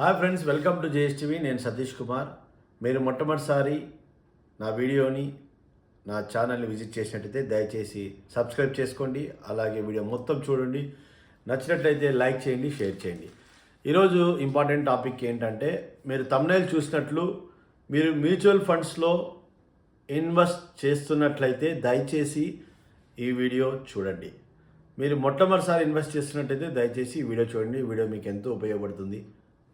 Hi friends welcome to JSTV. నేను సతీష్ కుమార్. మీరు మొట్టమొదటిసారి నా వీడియోని నా ఛానల్ని విజిట్ చేసినట్టయితే దయచేసి సబ్స్క్రైబ్ చేసుకోండి. అలాగే వీడియో మొత్తం చూడండి. నచ్చినట్లయితే లైక్ చేయండి షేర్ చేయండి. ఈరోజు ఇంపార్టెంట్ టాపిక్ ఏంటంటే మీరు తమ్నైల్ చూసినట్లు మీరు మ్యూచువల్ ఫండ్స్లో ఇన్వెస్ట్ చేస్తున్నట్లయితే దయచేసి ఈ వీడియో చూడండి. మీరు మొట్టమొదటిసారి ఇన్వెస్ట్ చేస్తున్నట్టయితే దయచేసి ఈ వీడియో చూడండి. వీడియో మీకు ఎంతో ఉపయోగపడుతుంది.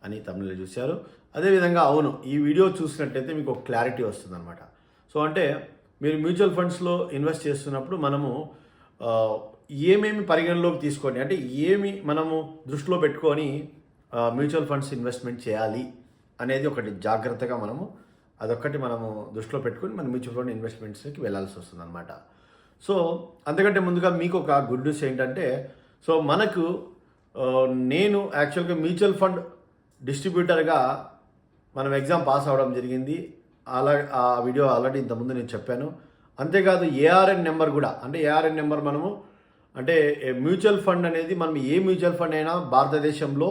అని తమిళలో చూశారు. అదేవిధంగా అవును ఈ వీడియో చూసినట్టయితే మీకు ఒక క్లారిటీ వస్తుందన్నమాట. సో అంటే మీరు మ్యూచువల్ ఫండ్స్లో ఇన్వెస్ట్ చేస్తున్నప్పుడు మనము ఏమేమి పరిగణలోకి తీసుకొని అంటే ఏమి మనము దృష్టిలో పెట్టుకొని మ్యూచువల్ ఫండ్స్ ఇన్వెస్ట్మెంట్ చేయాలి అనేది ఒకటి జాగ్రత్తగా మనము అదొక్కటి మనము దృష్టిలో పెట్టుకొని మన మ్యూచువల్ ఫండ్ ఇన్వెస్ట్మెంట్స్కి వెళ్ళాల్సి వస్తుంది అనమాట సో అంతకంటే ముందుగా మీకు ఒక గుడ్ న్యూస్ ఏంటంటే సో మనకు నేను యాక్చువల్గా మ్యూచువల్ ఫండ్ డిస్ట్రిబ్యూటర్గా మనం ఎగ్జామ్ పాస్ అవ్వడం జరిగింది. అలా ఆ వీడియో ఆల్రెడీ ఇంతకుముందు నేను చెప్పాను. అంతేకాదు ఏఆర్ఎన్ నెంబర్ కూడా అంటే ఏఆర్ఎన్ నెంబర్ మనము అంటే మ్యూచువల్ ఫండ్ అనేది మనం ఏ మ్యూచువల్ ఫండ్ అయినా భారతదేశంలో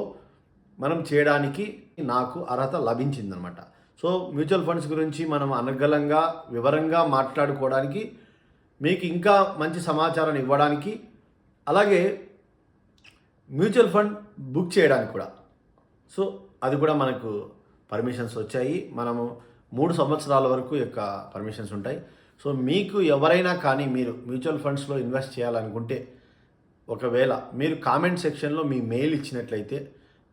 మనం చేయడానికి నాకు అర్హత లభించిందనమాట. సో మ్యూచువల్ ఫండ్స్ గురించి మనం అనర్గళంగా వివరంగా మాట్లాడుకోవడానికి మీకు ఇంకా మంచి సమాచారాన్ని ఇవ్వడానికి అలాగే మ్యూచువల్ ఫండ్ బుక్ చేయడానికి కూడా. సో అది కూడా మనకు పర్మిషన్స్ వచ్చాయి. మనము మూడు సంవత్సరాల వరకు యొక్క పర్మిషన్స్ ఉంటాయి. సో మీకు ఎవరైనా కానీ మీరు మ్యూచువల్ ఫండ్స్లో ఇన్వెస్ట్ చేయాలనుకుంటే ఒకవేళ మీరు కామెంట్ సెక్షన్లో మీ మెయిల్ ఇచ్చినట్లయితే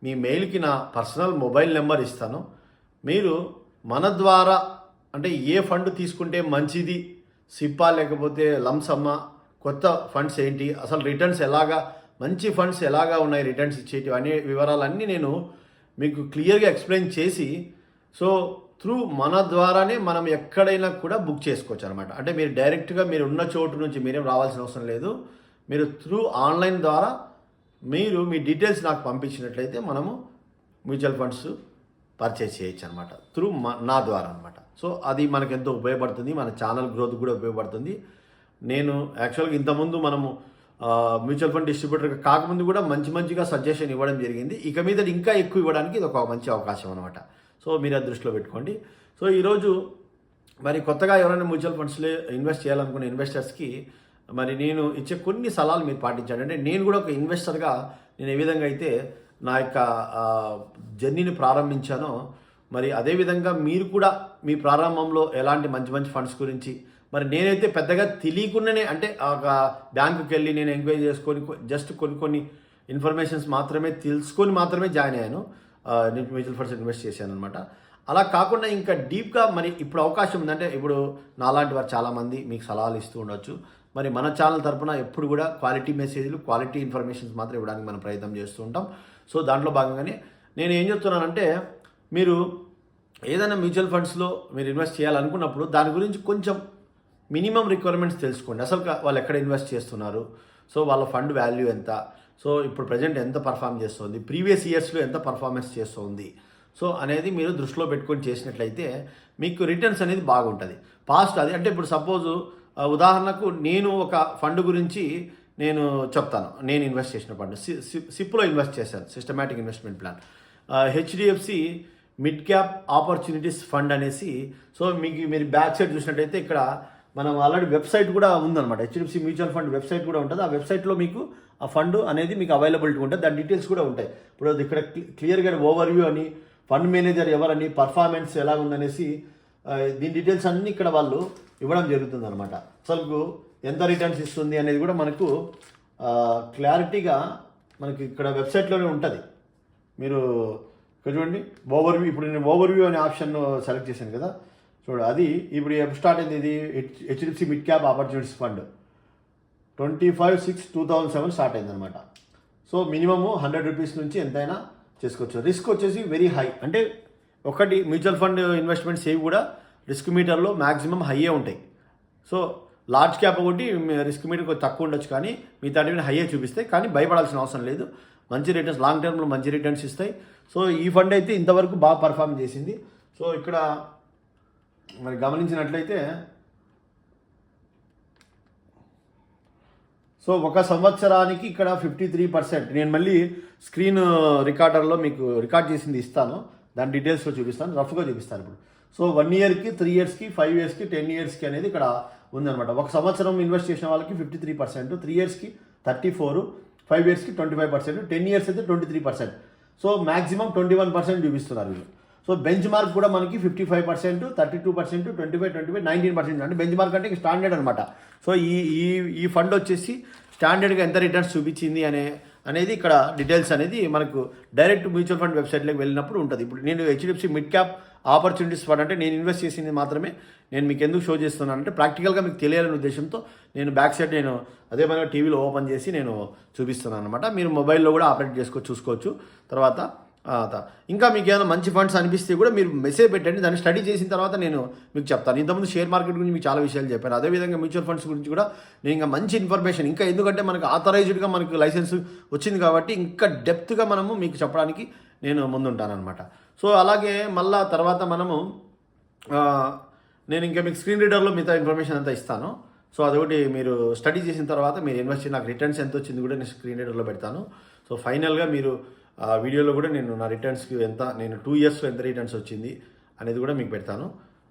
మీ మెయిల్కి నా పర్సనల్ మొబైల్ నెంబర్ ఇస్తాను. మీరు మన ద్వారా అంటే ఏ ఫండ్ తీసుకుంటే మంచిది సిప్పా లేకపోతే లంసమ్మ కొత్త ఫండ్స్ ఏంటి అసలు రిటర్న్స్ ఎలాగా మంచి ఫండ్స్ ఎలాగా ఉన్నాయి రిటర్న్స్ ఇచ్చేటివి అనే వివరాలన్నీ నేను మీకు క్లియర్గా ఎక్స్ప్లెయిన్ చేసి సో త్రూ మన ద్వారానే మనం ఎక్కడైనా కూడా బుక్ చేసుకోవచ్చు అనమాట అంటే మీరు డైరెక్ట్గా మీరు ఉన్న చోటు నుంచి మీరేం రావాల్సిన అవసరం లేదు. మీరు త్రూ ఆన్లైన్ ద్వారా మీరు మీ డీటెయిల్స్ నాకు పంపించినట్లయితే మనము మ్యూచువల్ ఫండ్స్ పర్చేస్ చేయొచ్చు అనమాట త్రూ నా ద్వారా అనమాట సో అది మనకు ఎంతో ఉపయోగపడుతుంది. మన ఛానల్ గ్రోత్ కూడా ఉపయోగపడుతుంది. నేను యాక్చువల్గా ఇంతకుముందు మనము మ్యూచువల్ ఫండ్ డిస్ట్రిబ్యూటర్ కాకముందు కూడా మంచి మంచిగా సజెషన్ ఇవ్వడం జరిగింది. ఇక మీద ఇంకా ఎక్కువ ఇవ్వడానికి ఇది ఒక మంచి అవకాశం అనమాట సో మీరు అది దృష్టిలో పెట్టుకోండి. సో ఈరోజు మరి కొత్తగా ఎవరైనా మ్యూచువల్ ఫండ్స్లో ఇన్వెస్ట్ చేయాలనుకున్న ఇన్వెస్టర్స్కి మరి నేను ఇచ్చే కొన్ని సలహాలు మీరు పాటించండి. అంటే నేను కూడా ఒక ఇన్వెస్టర్గా నేను ఏ విధంగా అయితే నా యొక్క జర్నీని ప్రారంభించానో మరి అదేవిధంగా మీరు కూడా మీ ప్రారంభంలో ఎలాంటి మంచి మంచి ఫండ్స్ గురించి? మరి నేనైతే పెద్దగా తెలియకుండానే అంటే ఒక బ్యాంకుకి వెళ్ళి నేను ఎంక్వైరీ చేసుకొని జస్ట్ కొన్ని కొన్ని ఇన్ఫర్మేషన్స్ మాత్రమే తెలుసుకొని మాత్రమే జాయిన్ అయ్యాను. నేను మ్యూచువల్ ఫండ్స్ ఇన్వెస్ట్ చేశాను అనమాట అలా కాకుండా ఇంకా డీప్గా మరి ఇప్పుడు అవకాశం ఉందంటే ఇప్పుడు నాలాంటి వారు చాలామంది మీకు సలహాలు ఇస్తూ ఉండొచ్చు. మరి మన ఛానల్ తరపున ఎప్పుడు కూడా క్వాలిటీ మెసేజ్లు క్వాలిటీ ఇన్ఫర్మేషన్స్ మాత్రం ఇవ్వడానికి మనం ప్రయత్నం చేస్తూ ఉంటాం. సో దాంట్లో భాగంగానే నేను ఏం చెప్తున్నానంటే మీరు ఏదైనా మ్యూచువల్ ఫండ్స్లో మీరు ఇన్వెస్ట్ చేయాలనుకున్నప్పుడు దాని గురించి కొంచెం మినిమం రిక్వైర్మెంట్స్ తెలుసుకోండి. అసలు వాళ్ళు ఎక్కడ ఇన్వెస్ట్ చేస్తున్నారు? సో వాళ్ళ ఫండ్ వాల్యూ ఎంత? సో ఇప్పుడు ప్రజెంట్ ఎంత పర్ఫామ్ చేస్తుంది? ప్రీవియస్ ఇయర్స్లో ఎంత పర్ఫార్మెన్స్ చేస్తుంది? సో అనేది మీరు దృష్టిలో పెట్టుకొని చేసినట్లయితే మీకు రిటర్న్స్ అనేది బాగుంటుంది. పాస్ట్ అది అంటే ఇప్పుడు సపోజు ఉదాహరణకు నేను ఒక ఫండ్ గురించి నేను చెప్తాను. నేను ఇన్వెస్ట్ చేసిన ఫండ్. సి సి- సిప్లో ఇన్వెస్ట్ చేశాను. Systematic investment plan. HDFC mid cap opportunities fund అనేసి సో మీకు మీరు బ్యాక్ సైడ్ చూసినట్టయితే ఇక్కడ మనం ఆల్రెడీ వెబ్సైట్ కూడా ఉందన్నమాట. హెచ్డిఎఫ్సి మ్యూచువల్ ఫండ్ వెబ్సైట్ కూడా ఉంటుంది. ఆ వెబ్సైట్లో మీకు ఆ ఫండ్ అనేది మీకు అవైలబిలిటీ ఉంటుంది. దాని డీటెయిల్స్ కూడా ఉంటాయి. ఇప్పుడు ఇక్కడ క్లియర్గా ఓవర్ వ్యూ అని ఫండ్ మేనేజర్ ఎవరని పర్ఫార్మెన్స్ ఎలా ఉందనేసి దీని డీటెయిల్స్ అన్నీ ఇక్కడ వాళ్ళు ఇవ్వడం జరుగుతుంది అనమాట అసలు ఎంత రిటర్న్స్ ఇస్తుంది అనేది కూడా మనకు క్లారిటీగా మనకి ఇక్కడ వెబ్సైట్లోనే ఉంటుంది. మీరు ఇక్కడ చూడండి ఓవర్ వ్యూ ఇప్పుడు నేను ఓవర్ వ్యూ అనే ఆప్షన్ సెలెక్ట్ చేశాను కదా. చూడు అది ఇప్పుడు ఎప్పుడు స్టార్ట్ అయింది ఇది? HDFC mid cap opportunities fund twenty five six two thousand seven start అయిందనమాట సో మినిమము హండ్రెడ్ రూపీస్ నుంచి ఎంతైనా చేసుకోవచ్చు. రిస్క్ వచ్చేసి వెరీ హై అంటే ఒకటి మ్యూచువల్ ఫండ్ ఇన్వెస్ట్మెంట్స్ ఏవి కూడా రిస్క్ మీటర్లో మ్యాక్సిమం హైయే ఉంటాయి. సో లార్జ్ క్యాప్ ఒకటి రిస్క్ మీటర్ కొంచెం తక్కువ ఉండొచ్చు కానీ మిగతా హైయే చూపిస్తాయి. కానీ భయపడాల్సిన అవసరం లేదు. మంచి రిటర్న్స్ లాంగ్ టర్మ్లో మంచి రిటర్న్స్ ఇస్తాయి. సో ఈ ఫండ్ అయితే ఇంతవరకు బాగా పర్ఫామ్ చేసింది. సో ఇక్కడ మరి గమనించినట్లయితే సో ఒక సంవత్సరానికి ఇక్కడ ఫిఫ్టీ త్రీ పర్సెంట్ నేను మళ్ళీ స్క్రీన్ రికార్డర్లో మీకు రికార్డ్ చేసింది ఇస్తాను. దాని డీటెయిల్స్లో చూపిస్తాను. రఫ్గా చూపిస్తాను ఇప్పుడు. సో వన్ ఇయర్కి త్రీ ఇయర్స్కి ఫైవ్ ఇయర్స్కి టెన్ ఇయర్స్కి అనేది ఇక్కడ ఉందన్నమాట. ఒక సంవత్సరం ఇన్వెస్ట్ చేసిన వాళ్ళకి ఫిఫ్టీ త్రీ పర్సెంట్ త్రీ ఇయర్స్కి థర్టీ ఫోర్ ఫైవ్ ఇయర్స్కి twenty five percent ten years అయితే twenty three percent so maximum twenty one percent చూపిస్తున్నారు వీళ్ళు. సో బెంచ్ మార్క్ కూడా మనకి fifty five percent thirty two percent twenty five twenty five nineteen percent అంటే benchmark అంటే standard అనమాట so ఈ ఈ ఈ ఫండ్ వచ్చేసి స్టాండర్డ్గా ఎంత రిటర్న్స్ చూపించింది అనే అనేది ఇక్కడ డీటెయిల్స్ అనేది మనకు డైరెక్ట్ మ్యూచువల్ ఫండ్ వెబ్సైట్లోకి వెళ్ళినప్పుడు ఉంటుంది. ఇప్పుడు నేను HDFC mid cap opportunities fund అంటే నేను ఇన్వెస్ట్ చేసింది మాత్రమే నేను మీకు ఎందుకు షో చేస్తున్నాను అంటే ప్రాక్టికల్గా మీకు తెలియాలనే ఉద్దేశంతో నేను బ్యాక్ సైడ్ నేను అదే మనం టీవీలో ఓపెన్ చేసి నేను చూపిస్తున్నాను అనమాట మీరు మొబైల్లో కూడా ఆపరేట్ చేసుకో చూసుకోవచ్చు. తర్వాత ఇంకా మీకు ఏమైనా మంచి ఫండ్స్ అనిపిస్తే కూడా మీరు మెసేజ్ పెట్టండి. దాన్ని స్టడీ చేసిన తర్వాత నేను మీకు చెప్తాను. ఇంతకుముందు షేర్ మార్కెట్ గురించి మీకు చాలా విషయాలు చెప్పాను. అదేవిధంగా మ్యూచువల్ ఫండ్స్ గురించి కూడా నేను ఇంకా మంచి ఇన్ఫర్మేషన్ ఇంకా ఎందుకంటే మనకు ఆథరైజ్డ్గా మనకు లైసెన్స్ వచ్చింది కాబట్టి ఇంకా డెప్త్గా మనము మీకు చెప్పడానికి నేను ముందుంటానమాట సో అలాగే మళ్ళా తర్వాత మనము నేను ఇంకా మీకు స్క్రీన్ రీడర్లో మిగతా ఇన్ఫర్మేషన్ అంతా ఇస్తాను. సో అదొకటి మీరు స్టడీ చేసిన తర్వాత మీరు ఇన్వెస్ట్ నాకు రిటర్న్స్ ఎంత వచ్చింది కూడా నేను స్క్రీన్ రీడర్లో పెడతాను. సో ఫైనల్గా మీరు ఆ వీడియోలో కూడా నేను నా రిటర్న్స్కి ఎంత నేను టూ ఇయర్స్లో ఎంత రిటర్న్స్ వచ్చింది అనేది కూడా మీకు పెడతాను.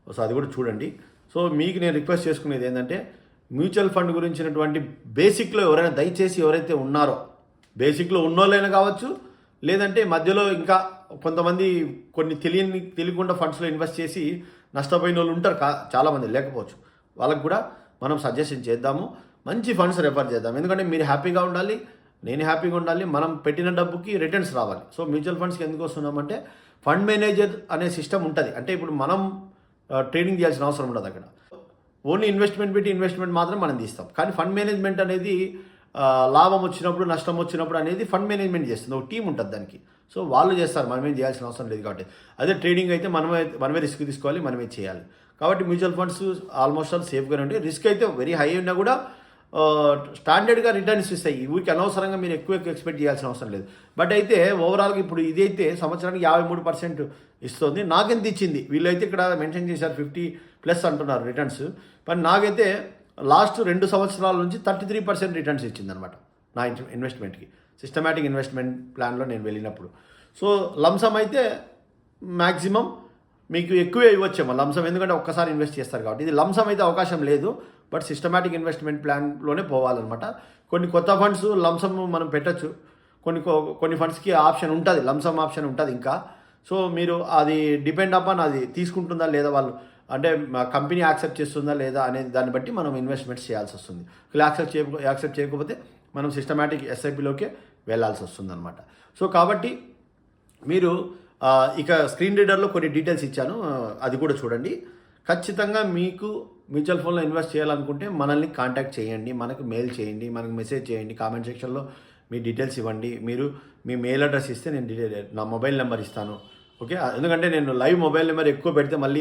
సో అది కూడా చూడండి. సో మీకు నేను రిక్వెస్ట్ చేసుకునేది ఏంటంటే మ్యూచువల్ ఫండ్ గురించినటువంటి బేసిక్లో ఎవరైనా దయచేసి ఎవరైతే ఉన్నారో బేసిక్లో ఉన్నోళ్ళైనా కావచ్చు లేదంటే మధ్యలో ఇంకా కొంతమంది కొన్ని తెలియని తెలియకుండా ఫండ్స్లో ఇన్వెస్ట్ చేసి నష్టపోయిన వాళ్ళు ఉంటారు కా చాలామంది లేకపోవచ్చు. వాళ్ళకు కూడా మనం సజెషన్ చేద్దాము. మంచి ఫండ్స్ రెఫర్ చేద్దాం. ఎందుకంటే మీరు హ్యాపీగా ఉండాలి నేను హ్యాపీగా ఉండాలి మనం పెట్టిన డబ్బుకి రిటర్న్స్ రావాలి. సో మ్యూచువల్ ఫండ్స్కి ఎందుకు వస్తున్నామంటే ఫండ్ మేనేజర్ అనే సిస్టమ్ ఉంటుంది. అంటే ఇప్పుడు మనం ట్రేడింగ్ చేయాల్సిన అవసరం ఉండదు అక్కడ. ఓన్లీ ఇన్వెస్ట్మెంట్ పెట్టి ఇన్వెస్ట్మెంట్ మాత్రం మనం తీస్తాం. కానీ ఫండ్ మేనేజ్మెంట్ అనేది లాభం వచ్చినప్పుడు నష్టం వచ్చినప్పుడు అనేది ఫండ్ మేనేజ్మెంట్ చేస్తుంది. ఒక టీం ఉంటుంది దానికి. సో వాళ్ళు చేస్తారు. మనమేం చేయాల్సిన అవసరం లేదు కాబట్టి. అదే ట్రేడింగ్ అయితే మనమే మనమే రిస్క్ తీసుకోవాలి మనమే చేయాలి. కాబట్టి మ్యూచువల్ ఫండ్స్ ఆల్మోస్ట్ ఆల్ సేఫ్గానే ఉంటాయి. రిస్క్ అయితే వెరీ హై ఉన్నా కూడా స్టాండర్డ్గా రిటర్న్స్ ఇస్తాయి. ఊరికి అనవసరంగా మీరు ఎక్కువ ఎక్కువ ఎక్స్పెక్ట్ చేయాల్సిన అవసరం లేదు. బట్ అయితే ఓవరాల్గా ఇప్పుడు ఇదైతే సంవత్సరానికి యాభై మూడు పర్సెంట్ ఇస్తుంది. నాకెంత ఇచ్చింది? వీళ్ళైతే ఇక్కడ మెన్షన్ చేశారు ఫిఫ్టీ ప్లస్ అంటున్నారు రిటర్న్స్. కానీ నాకైతే లాస్ట్ రెండు సంవత్సరాల నుంచి థర్టీ త్రీ పర్సెంట్ రిటర్న్స్ ఇచ్చిందనమాట నా ఇన్వెస్ట్మెంట్కి. సిస్టమేటిక్ ఇన్వెస్ట్మెంట్ ప్లాన్లో నేను వెళ్ళినప్పుడు. సో లంసమ్ అయితే మ్యాక్సిమం మీకు ఎక్కువే ఇవ్వచ్చేమో. లంసం ఎందుకంటే ఒక్కసారి ఇన్వెస్ట్ చేస్తారు కాబట్టి. ఇది లంసం అయితే అవకాశం లేదు బట్ సిస్టమేటిక్ ఇన్వెస్ట్మెంట్ ప్లాన్లోనే పోవాలన్నమాట. కొన్ని కొత్త ఫండ్స్ లంసం మనం పెట్టచ్చు. కొన్ని కొ- కొన్ని ఫండ్స్కి ఆప్షన్ ఉంటుంది. లంసం ఆప్షన్ ఉంటుంది ఇంకా. సో మీరు అది డిపెండ్ అపాన్ అది తీసుకుంటుందా లేదా వాళ్ళు అంటే కంపెనీ యాక్సెప్ట్ చేస్తుందా లేదా అనేది దాన్ని బట్టి మనం ఇన్వెస్ట్మెంట్స్ చేయాల్సి వస్తుంది. ఇలా యాక్సెప్ట్ చేయ యాక్సెప్ట్ చేయకపోతే మనం సిస్టమేటిక్ ఎస్ఐపిలోకే వెళ్ళాల్సి వస్తుంది అనమాట సో కాబట్టి మీరు ఇక స్క్రీన్ రీడర్లో కొన్ని డీటెయిల్స్ ఇచ్చాను. అది కూడా చూడండి. ఖచ్చితంగా మీకు మ్యూచువల్ ఫండ్లో ఇన్వెస్ట్ చేయాలనుకుంటే మనల్ని కాంటాక్ట్ చేయండి. మనకు మెయిల్ చేయండి. మనకు మెసేజ్ చేయండి. కామెంట్ సెక్షన్లో మీ డీటెయిల్స్ ఇవ్వండి. మీరు మీ మెయిల్ అడ్రస్ ఇస్తే నేను డీటెయిల్ నా మొబైల్ నెంబర్ ఇస్తాను. ఓకే? ఎందుకంటే నేను లైవ్ మొబైల్ నెంబర్ ఎక్కువ పెడితే మళ్ళీ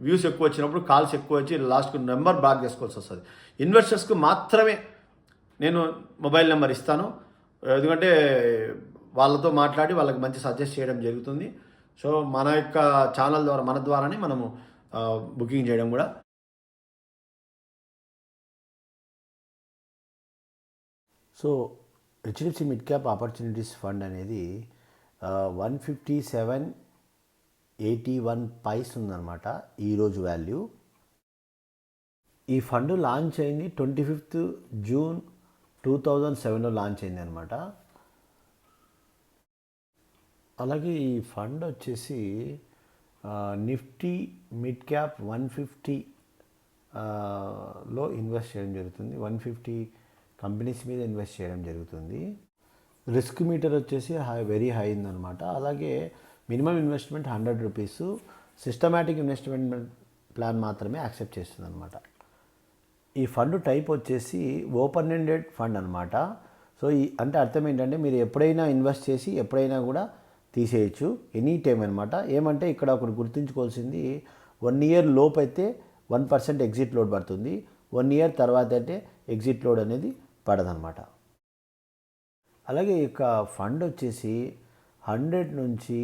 వ్యూస్ ఎక్కువ వచ్చినప్పుడు కాల్స్ ఎక్కువ వచ్చి లాస్ట్కు నెంబర్ బ్లాక్ చేసుకోవాల్సి వస్తుంది. ఇన్వెస్టర్స్కు మాత్రమే నేను మొబైల్ నెంబర్ ఇస్తాను. ఎందుకంటే వాళ్ళతో మాట్లాడి వాళ్ళకి మంచి సజెస్ట్ చేయడం జరుగుతుంది. సో మన యొక్క ఛానల్ ద్వారా మన ద్వారానే మనము బుకింగ్ చేయడం కూడా. So HDFC mid cap opportunities fund అనేది one fifty seven eighty one paise ఉందన్నమాట ఈరోజు వాల్యూ ఈ ఫండ్ లాంచ్ అయింది twenty fifth June two thousand సెవెన్లో లాంచ్ అయింది అనమాట అలాగే ఈ ఫండ్ వచ్చేసి Nifty mid cap one fifty లో ఇన్వెస్ట్ చేయడం జరుగుతుంది. వన్ ఫిఫ్టీ కంపెనీస్ మీద ఇన్వెస్ట్ చేయడం జరుగుతుంది. రిస్క్ మీటర్ వచ్చేసి హై వెరీ హై ఉందన్నమాట. అలాగే minimum investment hundred rupees systematic investment plan మాత్రమే యాక్సెప్ట్ చేస్తుంది అనమాట ఈ ఫండ్ టైప్ వచ్చేసి ఓపెన్ ఎండెడ్ ఫండ్ అనమాట సో ఈ అంటే అర్థం ఏంటంటే మీరు ఎప్పుడైనా ఇన్వెస్ట్ చేసి ఎప్పుడైనా కూడా తీసేయచ్చు. ఎనీ టైం అనమాట ఏమంటే ఇక్కడ ఒకటి గుర్తుంచుకోవాల్సింది వన్ ఇయర్ లోపు అయితే వన్ పర్సెంట్ ఎగ్జిట్ లోడ్ పడుతుంది. వన్ ఇయర్ తర్వాత అయితే ఎగ్జిట్ లోడ్ అనేది పడదనమాట అలాగే ఇక ఫండ్ వచ్చేసి హండ్రెడ్ నుంచి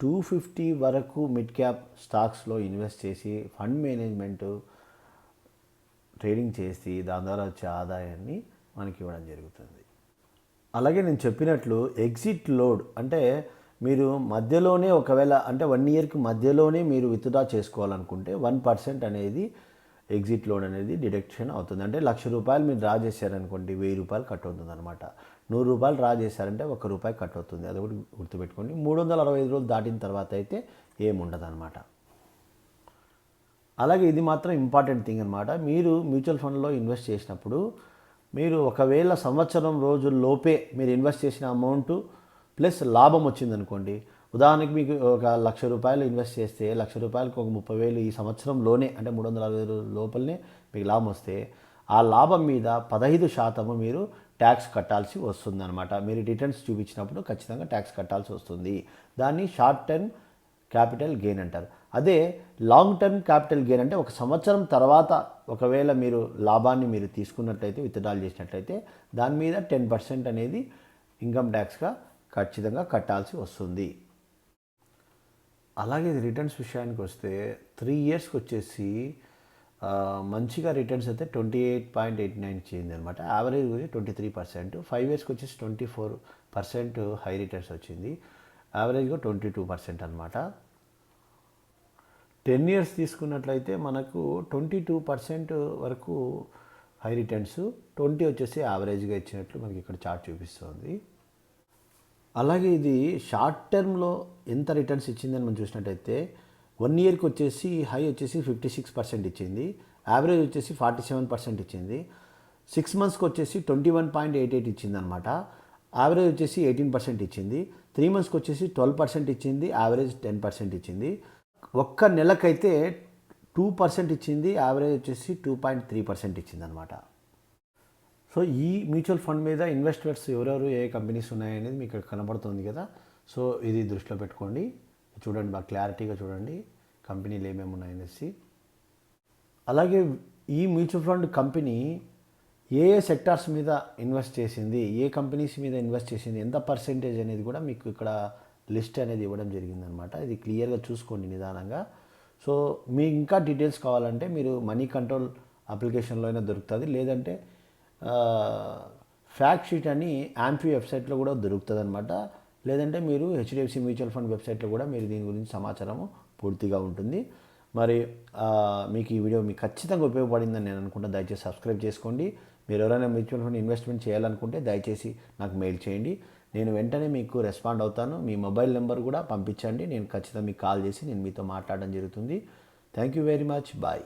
టూ ఫిఫ్టీ వరకు మిడ్ క్యాప్ స్టాక్స్లో ఇన్వెస్ట్ చేసి ఫండ్ మేనేజ్మెంట్ ట్రేడింగ్ చేసి దాని ద్వారా వచ్చే ఆదాయాన్ని మనకి ఇవ్వడం జరుగుతుంది. అలాగే నేను చెప్పినట్లు ఎగ్జిట్ లోడ్ అంటే మీరు మధ్యలోనే ఒకవేళ అంటే వన్ ఇయర్కి మధ్యలోనే మీరు విత్డ్రా చేసుకోవాలనుకుంటే వన్ పర్సెంట్ అనేది ఎగ్జిట్ లోడ్ అనేది డిడక్షన్ అవుతుంది. అంటే లక్ష రూపాయలు మీరు డ్రా చేశారనుకోండి వెయ్యి రూపాయలు కట్ అవుతుంది అనమాట నూరు రూపాయలు డ్రా చేశారంటే ఒక రూపాయి కట్ అవుతుంది. అది ఒకటి గుర్తుపెట్టుకోండి. మూడు వందల అరవై ఐదు రోజులు దాటిన తర్వాత అయితే ఏముండదు అనమాట అలాగే ఇది మాత్రం ఇంపార్టెంట్ థింగ్ అనమాట మీరు మ్యూచువల్ ఫండ్లో ఇన్వెస్ట్ చేసినప్పుడు మీరు ఒకవేళ సంవత్సరం రోజుల్లోపే మీరు ఇన్వెస్ట్ చేసిన అమౌంట్ ప్లస్ లాభం వచ్చిందనుకోండి ఉదాహరణకి మీకు ఒక లక్ష రూపాయలు ఇన్వెస్ట్ చేస్తే లక్ష రూపాయలకు ఒక ముప్పై వేలు ఈ సంవత్సరంలోనే అంటే మూడు వందల అరవై లోపలనే మీకు లాభం వస్తే ఆ లాభం మీద పదహైదు శాతము మీరు ట్యాక్స్ కట్టాల్సి వస్తుందన్నమాట. మీరు రిటర్న్స్ చూపించినప్పుడు ఖచ్చితంగా ట్యాక్స్ కట్టాల్సి వస్తుంది. దాన్ని షార్ట్ టర్మ్ క్యాపిటల్ గెయిన్ అంటారు. అదే లాంగ్ టర్మ్ క్యాపిటల్ గెయిన్ అంటే ఒక సంవత్సరం తర్వాత ఒకవేళ మీరు లాభాన్ని మీరు తీసుకున్నట్లయితే విత్డ్రాల్ చేసినట్లయితే దాని మీద టెన్ పర్సెంట్ అనేది ఇన్కమ్ ట్యాక్స్గా ఖచ్చితంగా కట్టాల్సి వస్తుంది. అలాగే ఇది రిటర్న్స్ విషయానికి వస్తే త్రీ ఇయర్స్కి వచ్చేసి మంచిగా రిటర్న్స్ అయితే twenty eight point eight nine చేయింది అనమాట యావరేజ్ వచ్చి ట్వంటీ త్రీ పర్సెంట్. ఫైవ్ ఇయర్స్కి వచ్చేసి twenty four percent high returns వచ్చింది. యావరేజ్గా ట్వంటీ టూ పర్సెంట్ అనమాట టెన్ ఇయర్స్ తీసుకున్నట్లయితే మనకు ట్వంటీ టూ పర్సెంట్ వరకు హై రిటర్న్స్. ట్వంటీ వచ్చేసి యావరేజ్గా ఇచ్చినట్లు మనకి ఇక్కడ చార్ట్ చూపిస్తుంది. అలాగే ఇది షార్ట్ టర్మ్లో ఎంత రిటర్న్స్ ఇచ్చిందని మనం చూసినట్టయితే వన్ ఇయర్కి వచ్చేసి హై వచ్చేసి ఫిఫ్టీ సిక్స్ పర్సెంట్ ఇచ్చింది. యావరేజ్ వచ్చేసి ఫార్టీ సెవెన్ పర్సెంట్ ఇచ్చింది. సిక్స్ మంత్స్కి వచ్చేసి twenty one point eight eight ఇచ్చింది అనమాట యావరేజ్ వచ్చేసి ఎయిటీన్ పర్సెంట్ ఇచ్చింది. త్రీ మంత్స్కి వచ్చేసి ట్వెల్వ్ పర్సెంట్ ఇచ్చింది. యావరేజ్ టెన్ పర్సెంట్ ఇచ్చింది. ఒక్క నెలకైతే టూ పర్సెంట్ ఇచ్చింది. యావరేజ్ వచ్చేసి టూ పాయింట్ త్రీ పర్సెంట్ ఇచ్చింది అనమాట సో ఈ మ్యూచువల్ ఫండ్ మీద ఇన్వెస్టర్స్ ఎవరెవరు ఏ కంపెనీస్ ఉన్నాయనేది మీకు ఇక్కడ కనబడుతుంది కదా. సో ఇది దృష్టిలో పెట్టుకోండి. చూడండి బాగా క్లారిటీగా చూడండి కంపెనీలు ఏమేమి ఉన్నాయనేసి అలాగే ఈ మ్యూచువల్ ఫండ్ కంపెనీ ఏ ఏ సెక్టార్స్ మీద ఇన్వెస్ట్ చేసింది ఏ కంపెనీస్ మీద ఇన్వెస్ట్ చేసింది ఎంత పర్సెంటేజ్ అనేది కూడా మీకు ఇక్కడ లిస్ట్ అనేది ఇవ్వడం జరిగిందనమాట. ఇది క్లియర్గా చూసుకోండి నిదానంగా. సో మీకు ఇంకా డీటెయిల్స్ కావాలంటే మీరు మనీ కంట్రోల్ అప్లికేషన్లో అయినా దొరుకుతుంది. లేదంటే ఫ్యాక్ట్ షీట్ అని యాంపీ వెబ్సైట్లో కూడా దొరుకుతుంది అనమాట లేదంటే మీరు హెచ్డిఎఫ్సి మ్యూచువల్ ఫండ్ వెబ్సైట్లో కూడా మీరు దీని గురించి సమాచారము పూర్తిగా ఉంటుంది. మరి మీకు ఈ వీడియో మీకు ఖచ్చితంగా ఉపయోగపడిందని నేను అనుకుంటా దయచేసి సబ్స్క్రైబ్ చేసుకోండి. మీరు ఎవరైనా మ్యూచువల్ ఫండ్ ఇన్వెస్ట్మెంట్ చేయాలనుకుంటే దయచేసి నాకు మెయిల్ చేయండి. నేను వెంటనే మీకు రెస్పాండ్ అవుతాను. మీ మొబైల్ నెంబర్ కూడా పంపించండి. నేను ఖచ్చితంగా మీకు కాల్ చేసి నేను మీతో మాట్లాడడం జరుగుతుంది. Thank you very much bye